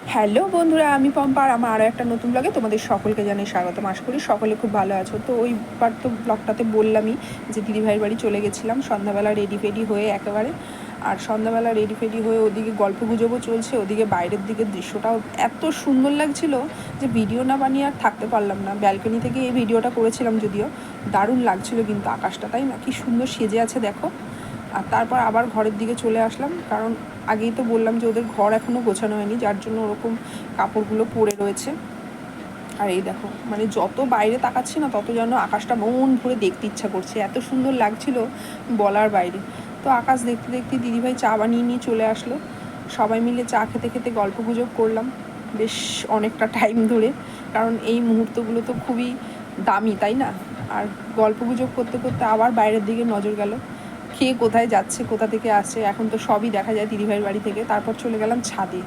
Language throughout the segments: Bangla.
হ্যালো বন্ধুরা, আমি পম্পার, আমার আরও একটা নতুন ব্লগে তোমাদের সকলকে জানাই স্বাগতম। আশা করি সকলে খুব ভালো আছো। তো ওইবার তো ব্লগটাতে বললামই যে দিদিভাইয়ের বাড়ি চলে গেছিলাম, সন্ধ্যাবেলা রেডি ফেডি হয়ে একেবারে। আর সন্ধ্যাবেলা রেডি ফেডি হয়ে ওদিকে গল্প গুজবও চলছে, ওদিকে বাইরের দিকে দৃশ্যটাও এত সুন্দর লাগছিল যে ভিডিও না বানিয়ে আর থাকতে পারলাম না। ব্যালকনি থেকে এই ভিডিওটা করেছিলাম যদিও, দারুণ লাগছিল কিন্তু আকাশটা, তাই না? কি সুন্দর সেজে আছে দেখো। আর তারপর আবার ঘরের দিকে চলে আসলাম। কারণ আগেই তো বললাম যে ওদের ঘর এখনও গোছানো হয়নি, যার জন্য ওরকম কাপড়গুলো পরে রয়েছে। আর এই দেখো মানে যত বাইরে তাকাচ্ছি না, তত যেন আকাশটা মন ভরে দেখতে ইচ্ছা করছে। এত সুন্দর লাগছিল বলার বাইরে। তো আকাশ দেখতে দেখতে দিদিভাই চা বানিয়ে নিয়ে চলে আসলো। সবাই মিলে চা খেতে খেতে গল্প গুজব করলাম বেশ অনেকটা টাইম ধরে। কারণ এই মুহূর্তগুলো তো খুবই দামি, তাই না? আর গল্প গুজব করতে করতে আবার বাইরের দিকে নজর গেল। কে কোথায় যাচ্ছে, কোথা থেকে আসছে এখন তো সবই দেখা যায় দিদিভাইয়ের বাড়ি থেকে। তারপর চলে গেলাম ছাদে।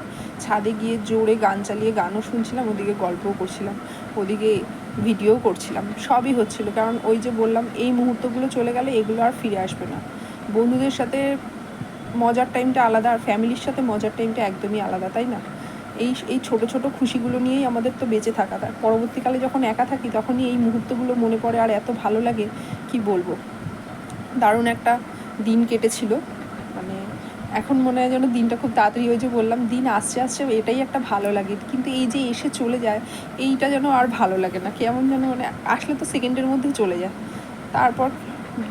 ছাদে গিয়ে জোরে গান চালিয়ে গানও শুনছিলাম, ওদিকে গল্পও করছিলাম, ওদিকে ভিডিও করছিলাম। সবই হচ্ছিল, কারণ ওই যে বললাম, এই মুহূর্তগুলো চলে গেলে এগুলো আর ফিরে আসবে না। বন্ধুদের সাথে মজার টাইমটা আলাদা, আর ফ্যামিলির সাথে মজার টাইমটা একদমই আলাদা, তাই না? এই এই ছোট ছোট খুশিগুলো নিয়েই আমাদের তো বেঁচে থাকা তার পরবর্তীকালে যখন একা থাকি, তখনই এই মুহূর্তগুলো মনে পড়ে, আর এত ভালো লাগে, কি বলব? দারুণ একটা দিন কেটেছিল। মানে এখন মনে হয় যেন দিনটা খুব তাড়াতাড়ি ওই যে বললাম, দিন আসছে আসছে এটাই একটা ভালো লাগে। কিন্তু এই যে এসে চলে যায়, এইটা যেন আর ভালো লাগে না। কেমন যেন মানে আসলে তো সেকেন্ডের মধ্যেই চলে যায়। তারপর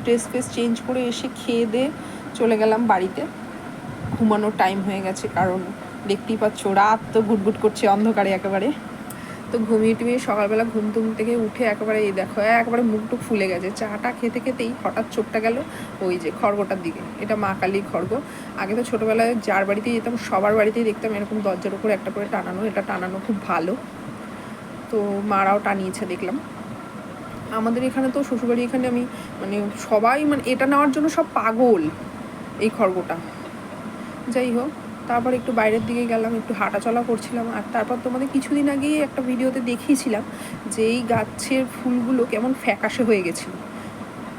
ড্রেস ফ্রেস চেঞ্জ করে এসে খেয়ে দিয়ে চলে গেলাম বাড়িতে। ঘুমানোর টাইম হয়ে গেছে, কারণ দেখতেই পাচ্ছ রাত তো ঘুটঘুট করছে অন্ধকারে একেবারে। তো ঘুমিয়ে টুমিয়ে সকালবেলা ঘুম টুম থেকে উঠে একেবারে এই দেখো একেবারে মুখ টুক ফুলে গেছে। চাটা খেতে খেতেই হঠাৎ চোখটা গেল ওই যে খড়গোটার দিকে। এটা মা কালী খড়গ। আগে তো ছোটোবেলায় যার বাড়িতেই যেতাম, সবার বাড়িতেই দেখতাম এরকম দরজার উপরে একটা করে টানানো। এটা টানানো খুব ভালো। তো মারাও টানিয়েছে দেখলাম। আমাদের এখানে তো শ্বশুরবাড়ি এখানে আমি মানে সবাই মানে এটা নেওয়ার জন্য সব পাগল এই খড়গোটা। যাই হোক তারপর একটু বাইরের দিকে গেলাম, একটু হাঁটাচলা করছিলাম। আর তারপর তোমাদের কিছুদিন আগেই একটা ভিডিওতে দেখিয়েছিলাম যে এই গাছের ফুলগুলো কেমন ফ্যাকাশে হয়ে গেছিল।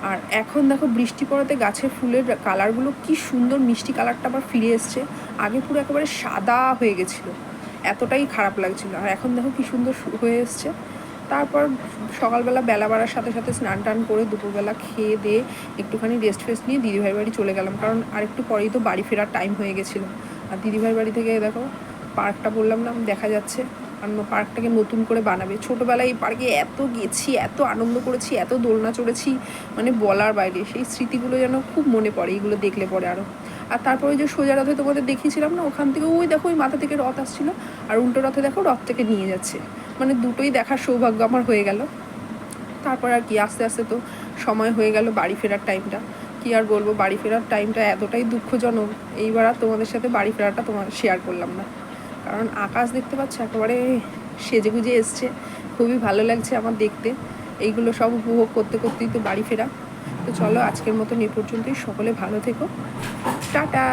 আর এখন দেখো বৃষ্টি পড়াতে গাছের ফুলের কালারগুলো কি সুন্দর মিষ্টি কালারটা আবার ফিরে এসছে। আগে পুরো একেবারে সাদা হয়ে গেছিল, এতটাই খারাপ লাগছিল। আর এখন দেখো কি সুন্দর হয়ে এসছে। তারপর সকালবেলা বেলা বাড়ার সাথে সাথে স্নান টান করে দুপুরবেলা খেয়ে দিয়ে একটুখানি রেস্ট ফেস্ট নিয়ে দিদিভাই বাড়ি চলে গেলাম। কারণ আরেকটু পরেই তো বাড়ি ফেরার টাইম হয়ে গেছিল। আর দিদিভাই বাড়ি থেকে দেখো, পার্কটা বললাম না, দেখা যাচ্ছে। আর পার্কটাকে নতুন করে বানাবে। ছোটোবেলায় এই পার্কে এত গেছি, এত আনন্দ করেছি, এত দোলনা চড়েছি মানে বলার বাইরে। সেই স্মৃতিগুলো যেন খুব মনে পড়ে, এইগুলো দেখলে পরে আরও আর তারপরে যে সোজা রথে তোমাদের দেখিয়েছিলাম না, ওখান থেকে ওই দেখো, ওই মাথা থেকে রথ আসছিল। আর উল্টো রথে দেখো, রথ থেকে নিয়ে যাচ্ছে। মানে দুটোই দেখার সৌভাগ্য আমার হয়ে গেল। তারপর আর কি, আস্তে আস্তে তো সময় হয়ে গেল বাড়ি ফেরার টাইমটা কি আর বলব, বাড়ি ফেরার টাইমটা এতটাই দুঃখজনক। এইবার আর তোমাদের সাথে বাড়ি ফেরাটা তোমার শেয়ার করলাম না। কারণ আকাশ দেখতে পাচ্ছ, একেবারে সেজে গুজে এসছে। খুবই ভালো লাগছে আমার দেখতে। এইগুলো সব উপভোগ করতে করতেই তো বাড়ি ফেরা। তো চলো আজকের মতন এ পর্যন্তই। সকলে ভালো থেকো। টাটা!